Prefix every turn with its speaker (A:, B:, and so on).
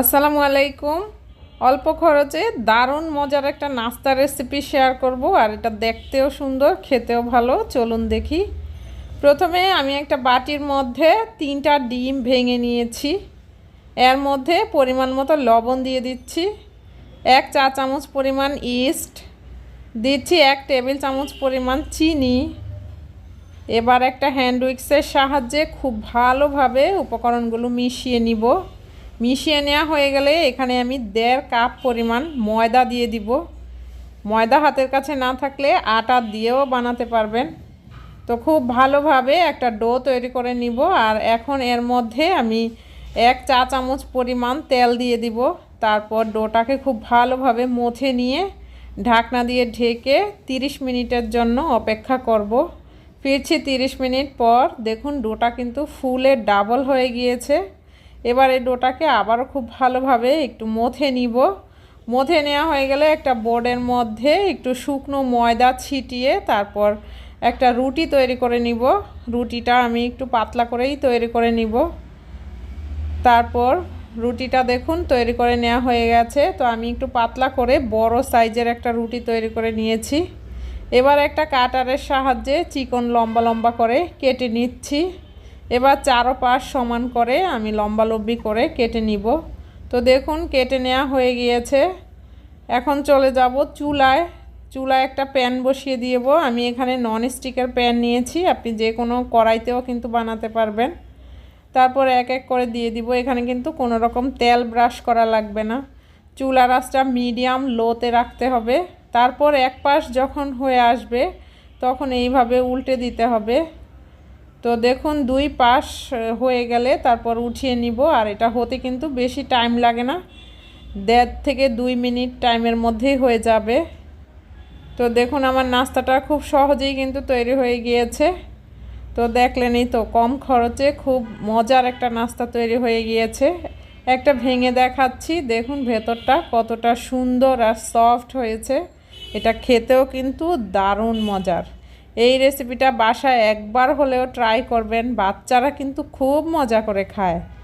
A: আসসালামু আলাইকুম। অল্প খরচে দারুণ মজার একটা নাস্তা রেসিপি শেয়ার করব আর এটা দেখতেও সুন্দর, খেতেও ভালো। চলুন দেখি। প্রথমে আমি একটা বাটির মধ্যে তিনটা ডিম ভেঙে নিয়েছি। এর মধ্যে পরিমাণ মতো লবণ দিয়ে দিচ্ছি। এক চা চামচ পরিমাণ ইস্ট দিচ্ছি এক টেবিল চামচ পরিমাণ চিনি। এবার একটা হ্যান্ড উইক্সের সাহায্যে খুব ভালোভাবে উপকরণগুলো মিশিয়ে নিব। মিশিয়ে নেওয়া হয়ে গেলে এখানে আমি দেড় কাপ পরিমাণ ময়দা দিয়ে দিব। ময়দা হাতের কাছে না থাকলে আটা দিয়েও বানাতে পারবেন। তো খুব ভালোভাবে একটা ডো তৈরি করে নিব আর এখন এর মধ্যে আমি এক চা চামচ পরিমাণ তেল দিয়ে দিব। তারপর ডোটাকে খুব ভালোভাবে মথে নিয়ে ঢাকনা দিয়ে ঢেকে 30 মিনিটের জন্য অপেক্ষা করব। ফিরছি 30 মিনিট পর, দেখুন ডোটা কিন্তু ফুলে ডাবল হয়ে গিয়েছে। এবার এই ডোটাকে আবারও খুব ভালোভাবে একটু মথে নিব। মথে নেওয়া হয়ে গেলে একটা বোর্ডের মধ্যে একটু শুকনো ময়দা ছিটিয়ে তারপর একটা রুটি তৈরি করে নিব। রুটিটা আমি একটু পাতলা করেই তৈরি করে নিব। তারপর রুটিটা দেখুন তৈরি করে নেওয়া হয়ে গেছে। তো আমি একটু পাতলা করে বড় সাইজের একটা রুটি তৈরি করে নিয়েছি। এবার একটা কাটারের সাহায্যে চিকন লম্বা লম্বা করে কেটে নিচ্ছি। এবার চারো পাশ সমান করে আমি লম্বালম্বি করে কেটে নিব। তো দেখুন, কেটে নেওয়া হয়ে গিয়েছে। এখন চলে যাব চুলায়। চুলায় একটা প্যান বসিয়ে দিয়েব। আমি এখানে নন স্টিকের প্যান নিয়েছি। আপনি যে কোনো কড়াইতেও কিন্তু বানাতে পারবেন। তারপর এক এক করে দিয়ে দিব। এখানে কিন্তু কোনো রকম তেল ব্রাশ করা লাগবে না। চুলা রাসটা মিডিয়াম লোতে রাখতে হবে। তারপর এক পাশ যখন হয়ে আসবে, তখন এইভাবে উল্টে দিতে হবে। তো দেখুন, দুই পাশ হয়ে গেলে তারপর উঠিয়ে নিব। আর এটা হতে কিন্তু বেশি টাইম লাগে না। দেড় থেকে দুই মিনিট টাইমের মধ্যেই হয়ে যাবে। তো দেখুন, আমার নাস্তাটা খুব সহজেই কিন্তু তৈরি হয়ে গিয়েছে। তো দেখলেনই তো, কম খরচে খুব মজার একটা নাস্তা তৈরি হয়ে গিয়েছে। একটা ভেঙে দেখাচ্ছি। দেখুন, ভেতরটা কতটা সুন্দর আর সফট হয়েছে। এটা খেতেও কিন্তু দারুণ মজার। এই রেসিপিটা বাসায় একবার হলেও ট্রাই করবেন। বাচ্চারা কিন্তু খুব মজা করে খায়।